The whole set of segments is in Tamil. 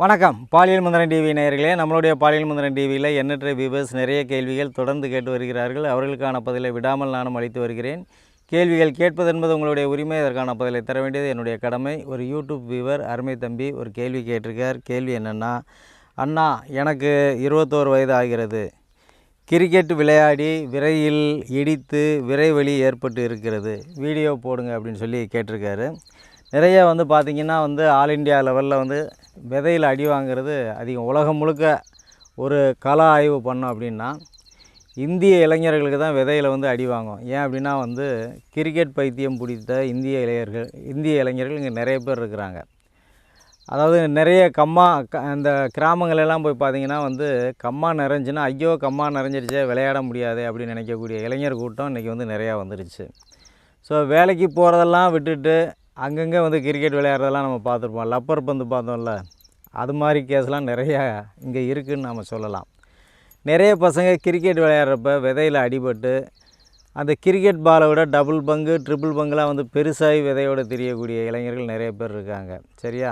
வணக்கம். பாலியல் மந்திரன் டிவி நேயர்களே நம்மளுடைய பாலியல் மந்திரன் டிவியில் எண்ணற்ற வியூவர்ஸ் நிறைய கேள்விகள் தொடர்ந்து கேட்டு வருகிறார்கள். அவர்களுக்கான பதிலை விடாமல் நானும் அளித்து வருகிறேன். கேள்விகள் கேட்பது என்பது உங்களுடைய உரிமை. அதற்கான பதிலை தர வேண்டியது என்னுடைய கடமை. ஒரு யூடியூப் வியூவர் அருமை தம்பி ஒரு கேள்வி கேட்டிருக்கார். கேள்வி என்னென்னா அண்ணா எனக்கு இருபத்தோரு வயது ஆகிறது. கிரிக்கெட் விளையாடி விரையில் இடித்து விரைவலி ஏற்பட்டு இருக்கிறது. வீடியோ போடுங்க அப்படின்னு சொல்லி கேட்டிருக்காரு. நிறைய வந்து பார்த்திங்கன்னா வந்து ஆல் இண்டியா லெவலில் வந்து விதையில் அடி வாங்குறது அதிகம். உலகம் முழுக்க ஒரு கல ஆய்வு பண்ணோம் அப்படின்னா இந்திய இளைஞர்களுக்கு தான் விதையில் வந்து அடி வாங்கும் ஏன் அப்படின்னா வந்து கிரிக்கெட் பைத்தியம் பிடித்த இந்திய இளைஞர்கள் இந்திய இளைஞர்கள் இங்கே நிறைய பேர் இருக்கிறாங்க. அதாவது நிறைய கம்மா க இந்த கிராமங்களெல்லாம் போய் பார்த்தீங்கன்னா வந்து கம்மா நிறைஞ்சுன்னா ஐயோ கம்மா நிறைஞ்சிருச்சே விளையாட முடியாது அப்படின்னு நினைக்கக்கூடிய இளைஞர் கூட்டம் இன்றைக்கி வந்து நிறையா வந்துருச்சு. ஸோ வேலைக்கு போகிறதெல்லாம் விட்டுட்டு அங்கங்கே வந்து கிரிக்கெட் விளையாடுறதெல்லாம் நம்ம பார்த்துருப்போம். லப்பர் பந்து பார்த்தோம்ல அது மாதிரி கேஸ்லாம் நிறையா இங்கே இருக்குதுன்னு நம்ம சொல்லலாம். நிறைய பசங்க கிரிக்கெட் விளையாடுறப்ப விதையில் அடிபட்டு அந்த கிரிக்கெட் பாலை விட டபுள் பங்கு ட்ரிபிள் பங்குலாம் வந்து பெருசாகி விதையோடு தெரியக்கூடிய இளைஞர்கள் நிறைய பேர் இருக்காங்க. சரியா?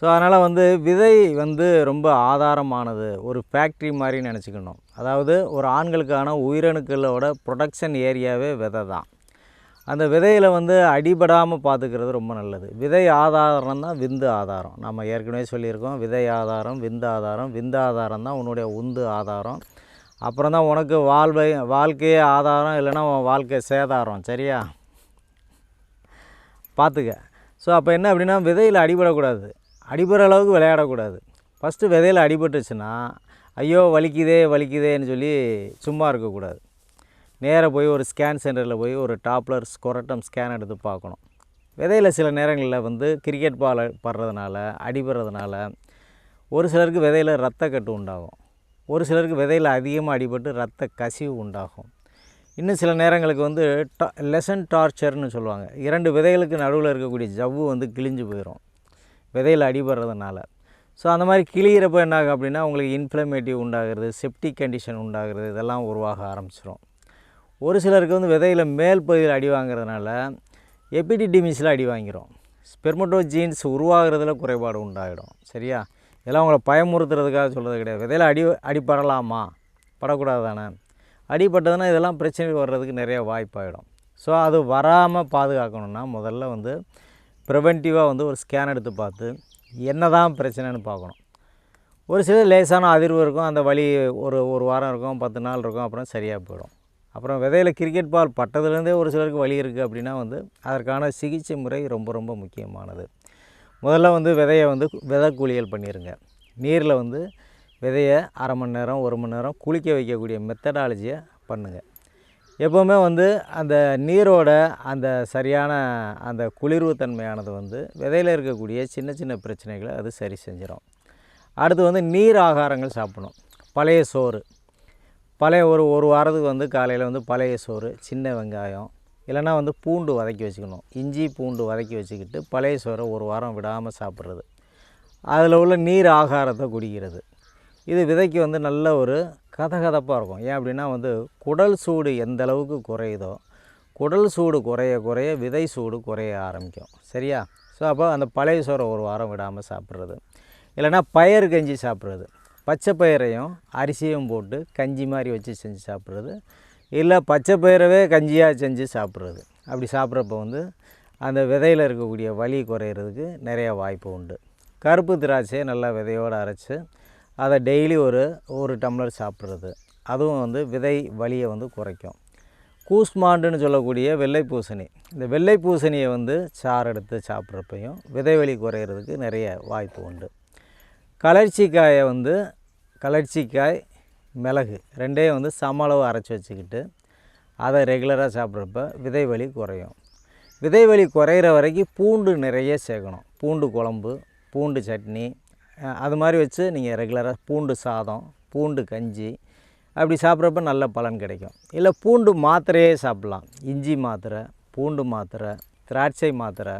ஸோ அதனால் வந்து விதை வந்து ரொம்ப ஆதாரமானது. ஒரு ஃபேக்ட்ரி மாதிரி நினச்சிக்கணும். அதாவது ஒரு ஆண்களுக்கான உயிரணுக்களோட ப்ரொடக்ஷன் ஏரியாவே விதை தான். அந்த விதையில் வந்து அடிபடாமல் பார்த்துக்கிறது ரொம்ப நல்லது. விதை ஆதாரம் தான் விந்து ஆதாரம். நம்ம ஏற்கனவே சொல்லியிருக்கோம் விதை ஆதாரம் விந்து ஆதாரம். விந்து ஆதாரம் தான் உன்னுடைய உந்து ஆதாரம். அப்புறம் தான் உனக்கு வாழ்வை வாழ்க்கையே ஆதாரம் இல்லைன்னா உன் வாழ்க்கை சேதாரம். சரியா? பார்த்துக்க ஸோ அப்போ என்ன அப்படின்னா விதையில் அடிபடக்கூடாது. அடிபடுற அளவுக்கு விளையாடக்கூடாது. ஃபஸ்ட்டு விதையில் அடிபட்டுச்சுன்னா ஐயோ வலிக்குதே வலிக்குதேன்னு சொல்லி சும்மா இருக்கக்கூடாது. நேராக போய் ஒரு ஸ்கேன் சென்டரில் போய் ஒரு டாப்லர் ஸ்கொரட்டம் ஸ்கேன் எடுத்து பார்க்கணும். விதையில் சில நேரங்களில் வந்து கிரிக்கெட் பால் படுறதுனால அடிபடுறதுனால ஒரு சிலருக்கு விதையில் ரத்த கட்டு உண்டாகும். ஒரு சிலருக்கு விதையில் அதிகமாக அடிபட்டு ரத்த கசிவு உண்டாகும். இன்னும் சில நேரங்களுக்கு வந்து டா லெசன் டார்ச்சர்னு சொல்லுவாங்க. இரண்டு விதைகளுக்கு நடுவில் இருக்கக்கூடிய ஜவ்வு வந்து கிழிஞ்சு போயிடும் விதையில் அடிபடுறதுனால. ஸோ அந்த மாதிரி கிளியிறப்போ என்ன ஆகும் அப்படின்னா உங்களுக்கு இன்ஃப்ளமேட்டிவ் உண்டாகிறது செப்டிக் கண்டிஷன் உண்டாகிறது இதெல்லாம் உருவாக ஆரம்பிச்சிடும் ஒரு சிலருக்கு வந்து விதையில் மேல் பகுதியில் அடி வாங்குறதுனால எபிடிடிமிஸில் அடி வாங்கிரும் ஸ்பெர்மட்டோ ஜீன்ஸ் உருவாகிறதுல குறைபாடு உண்டாகிடும் சரியா? இதெல்லாம் உங்களை பயமுறுத்துறதுக்காக சொல்கிறது கிடையாது. விதையில் அடி அடிப்படலாமா படக்கூடாது தானே அடிப்பட்டதுன்னா இதெல்லாம் பிரச்சனை வர்றதுக்கு நிறைய வாய்ப்பாகிடும் ஸோ அது வராமல் பாதுகாக்கணுன்னா முதல்ல வந்து ப்ரிவென்டிவாக வந்து ஒரு ஸ்கேன் எடுத்து பார்த்து என்ன தான் பிரச்சனைன்னு பார்க்கணும். ஒரு சில லேசான அதிர்வு இருக்கும். அந்த வலி ஒரு ஒரு வாரம் இருக்கும் பத்து நாள் இருக்கும் அப்புறம் சரியாக போயிடும். அப்புறம் விதையில் கிரிக்கெட் பால் பட்டதுலேருந்தே ஒரு சிலருக்கு வலி இருக்குது அப்படின்னா வந்து அதற்கான சிகிச்சை முறை ரொம்ப ரொம்ப முக்கியமானது. முதல்ல வந்து விதையை வந்து விதை குளியல் பண்ணிடுங்க நீரில் வந்து விதையை அரை மணி நேரம் ஒரு மணி நேரம் குளிக்க வைக்கக்கூடிய மெத்தடாலஜியை பண்ணுங்கள் எப்போவுமே வந்து அந்த நீரோட அந்த சரியான அந்த குளிர்வு தன்மையானது வந்து விதையில் இருக்கக்கூடிய சின்ன சின்ன பிரச்சனைகளை அது சரி செஞ்சிடும் அடுத்து வந்து நீர் ஆகாரங்கள் சாப்பிடணும். பழைய சோறு. பழைய ஒரு ஒரு வாரத்துக்கு வந்து காலையில் வந்து பழைய சோறு சின்ன வெங்காயம் இல்லைன்னா வந்து பூண்டு வதக்கி வச்சுக்கணும். இஞ்சி பூண்டு வதக்கி வச்சுக்கிட்டு பழைய சோறை ஒரு வாரம் விடாமல் சாப்பிட்றது. அதில் உள்ள நீர் ஆகாரத்தை குடிக்கிறது. இது விதைக்கு வந்து நல்ல ஒரு கதகதப்பாக இருக்கும். ஏன் அப்படின்னா வந்து குடல் சூடு எந்த அளவுக்கு குறையுதோ குடல் சூடு குறைய குறைய விதை சூடு குறைய ஆரம்பிக்கும். சரியா? ஸோ அப்போ அந்த பழைய சோறை ஒரு வாரம் விடாமல் சாப்பிட்றது. இல்லைன்னா பயறு கஞ்சி சாப்பிட்றது. பச்சை பயிரையும் அரிசியும் போட்டு கஞ்சி மாதிரி வச்சு செஞ்சு சாப்பிட்றது. இல்லை பச்சை பயிரவே கஞ்சியாக செஞ்சு சாப்பிட்றது. அப்படி சாப்பிட்றப்ப வந்து அந்த விதையில் இருக்கக்கூடிய வலி குறையிறதுக்கு நிறைய வாய்ப்பு உண்டு. கருப்பு திராட்சையை நல்லா விதையோடு அரைச்சி அதை டெய்லி ஒரு ஒரு டம்ளர் சாப்பிட்றது. அதுவும் வந்து விதை வலியை வந்து குறைக்கும். கூஸ்மாண்டுன்னு சொல்லக்கூடிய வெள்ளை பூசணி. இந்த வெள்ளை பூசணியை வந்து சாறு எடுத்து சாப்பிட்றப்பையும் விதை வலி குறையிறதுக்கு நிறைய வாய்ப்பு உண்டு. கலர்ச்சிக்காயை வந்து கலர்ச்சிக்காய் மிளகு ரெண்டையும் வந்து சம அளவு அரைச்சி வச்சுக்கிட்டு அதை ரெகுலராக சாப்பிட்றப்ப விதை வலி குறையும். விதை வலி குறையிற வரைக்கும் பூண்டு நிறைய சேர்க்கணும். பூண்டு குழம்பு பூண்டு சட்னி அது மாதிரி வச்சு நீங்கள் ரெகுலராக பூண்டு சாதம் பூண்டு கஞ்சி அப்படி சாப்பிட்றப்ப நல்ல பலன் கிடைக்கும். இல்லை பூண்டு மாத்திரையே சாப்பிட்லாம். இஞ்சி மாத்திரை பூண்டு மாத்திரை திராட்சை மாத்திரை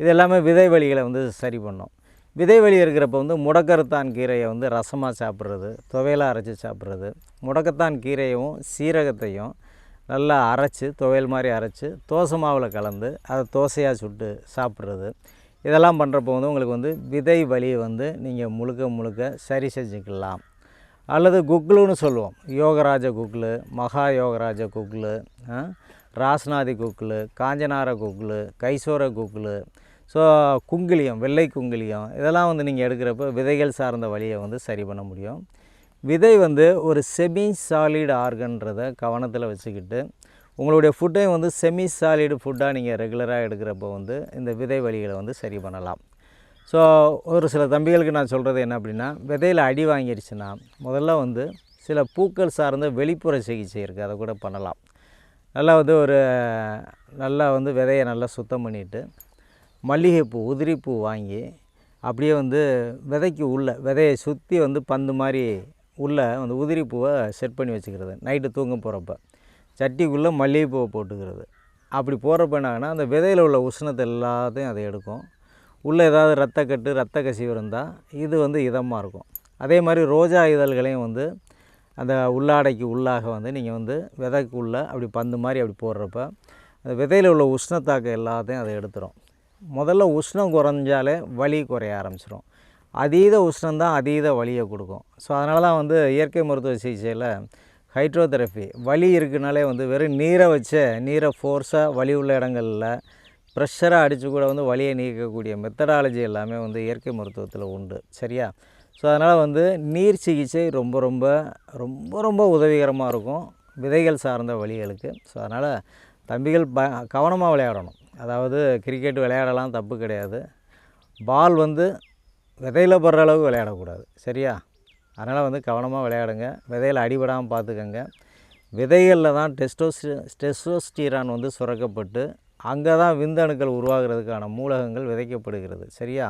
இது எல்லாமே விதை வலிகளை வந்து சரி பண்ணும். விதை வலி இருக்கிறப்ப வந்து முடக்கரத்தான் கீரையை வந்து ரசமாக சாப்பிட்றது துவையலாக அரைச்சி சாப்பிட்றது. முடக்கத்தான் கீரையும் சீரகத்தையும் நல்லா அரைச்சி துவையல் மாதிரி அரைச்சி தோசை மாவில் கலந்து அதை தோசையாக சுட்டு சாப்பிட்றது. இதெல்லாம் பண்ணுறப்போ வந்து உங்களுக்கு வந்து விதை வலியை வந்து நீங்கள் முழுக்க முழுக்க சரி செஞ்சுக்கலாம். அல்லது குக்லுன்னு சொல்லுவோம். யோகராஜ குக்லு மகா யோகராஜ குக்லு ராஸ்நாதி குக்லு காஞ்சனார குக்லு கைசோர குக்லு ஸோ குங்கிலியம் வெள்ளை குங்கிலியம் இதெல்லாம் வந்து நீங்கள் எடுக்கிறப்ப விதைகள் சார்ந்த வழியை வந்து சரி பண்ண முடியும். விதை வந்து ஒரு செமி சாலிட் ஆர்கன்றதை கவனத்தில் வச்சுக்கிட்டு உங்களுடைய ஃபுட்டையும் வந்து செமி சாலிடு ஃபுட்டாக நீங்கள் ரெகுலராக எடுக்கிறப்போ வந்து இந்த விதை வலிகளை வந்து சரி பண்ணலாம். ஸோ ஒரு சில தம்பிகளுக்கு நான் சொல்கிறது என்ன அப்படின்னா விதையில் அடி வாங்கிருச்சுன்னா முதல்ல வந்து சில பூக்கள் சார்ந்த வெளிப்புற சிகிச்சை இருக்குது அதை கூட பண்ணலாம். நல்லா வந்து ஒரு நல்லா வந்து விதையை நல்லா சுத்தம் பண்ணிவிட்டு மல்லிகைப்பூ உதிரிப்பூ வாங்கி அப்படியே வந்து விதைக்கு உள்ள விதையை சுற்றி வந்து பந்து மாதிரி உள்ளே அந்த உதிரிப்பூவை செட் பண்ணி வச்சுக்கிறது. நைட்டு தூங்க போகிறப்ப சட்டிக்குள்ளே மல்லிகைப்பூவை போட்டுக்கிறது. அப்படி போடுறப்ப என்னாகன்னா அந்த விதையில் உள்ள உஷ்ணத்தை எல்லாத்தையும் அதை எடுக்கும். உள்ளே ஏதாவது ரத்தக்கட்டு ரத்த கசிவு இருந்தால் இது வந்து இதமாக இருக்கும். அதே மாதிரி ரோஜா இதழ்களையும் வந்து அந்த உள்ளாடைக்கு உள்ளாக வந்து நீங்கள் வந்து விதைக்குள்ளே அப்படி பந்து மாதிரி அப்படி போடுறப்ப அந்த விதையில் உள்ள உஷ்ணத்தாக்கம் எல்லாத்தையும் அதை எடுத்துரும். முதல்ல உஷ்ணம் குறைஞ்சாலே வலி குறைய ஆரம்பிச்சிடும் அதீத உஷ்ணம் தான் அதீத வலியை கொடுக்கும். ஸோ அதனால தான் வந்து இயற்கை மருத்துவ சிகிச்சையில் ஹைட்ரோதெரப்பி வலி இருக்குனாலே வந்து வெறும் நீரை வச்சு நீரை ஃபோர்ஸாக வலி உள்ள இடங்களில் ப்ரெஷராக அடித்து கூட வந்து வலியை நீக்கக்கூடிய மெத்தடாலஜி எல்லாமே வந்து இயற்கை மருத்துவத்தில் உண்டு. சரியா? ஸோ அதனால் வந்து நீர் சிகிச்சை ரொம்ப ரொம்ப ரொம்ப ரொம்ப உதவிகரமாக இருக்கும். விதைகள் சார்ந்த வழிகளுக்கு. ஸோ அதனால் தம்பிகள் ப கவனமாக விளையாடணும். அதாவது கிரிக்கெட் விளையாடலாம் தப்பு கிடையாது. பால் வந்து விதையில் படுற அளவுக்கு விளையாடக்கூடாது. சரியா? அதனால் வந்து கவனமாக விளையாடுங்க. விதையில் அடிபடாமல் பார்த்துக்கோங்க. விதைகளில் தான் டெஸ்டோஸ் டெஸ்டோஸ்டீரான் வந்து சுரக்கப்பட்டு அங்கே தான் விந்தணுக்கள் உருவாகிறதுக்கான மூலகங்கள் விதைக்கப்படுகிறது. சரியா?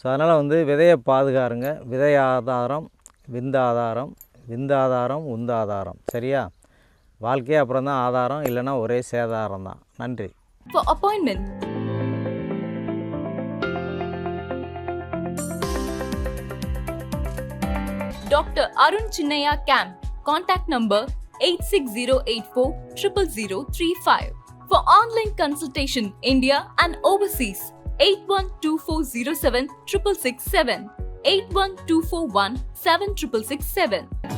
ஸோ அதனால் வந்து விதையை பாதுகாருங்க. விதை ஆதாரம் விந்தாதாரம் விந்தாதாரம் உந்தாதாரம் சரியா? வாழ்க்கையே அப்புறம் தான் ஆதாரம் இல்லைன்னா ஒரே சேதாரம் தான் நன்றி. For appointment, Dr. Arun Chinnaya Camp. Contact number 86084 00035. For online consultation, India and overseas, 812407 667 81241 7667.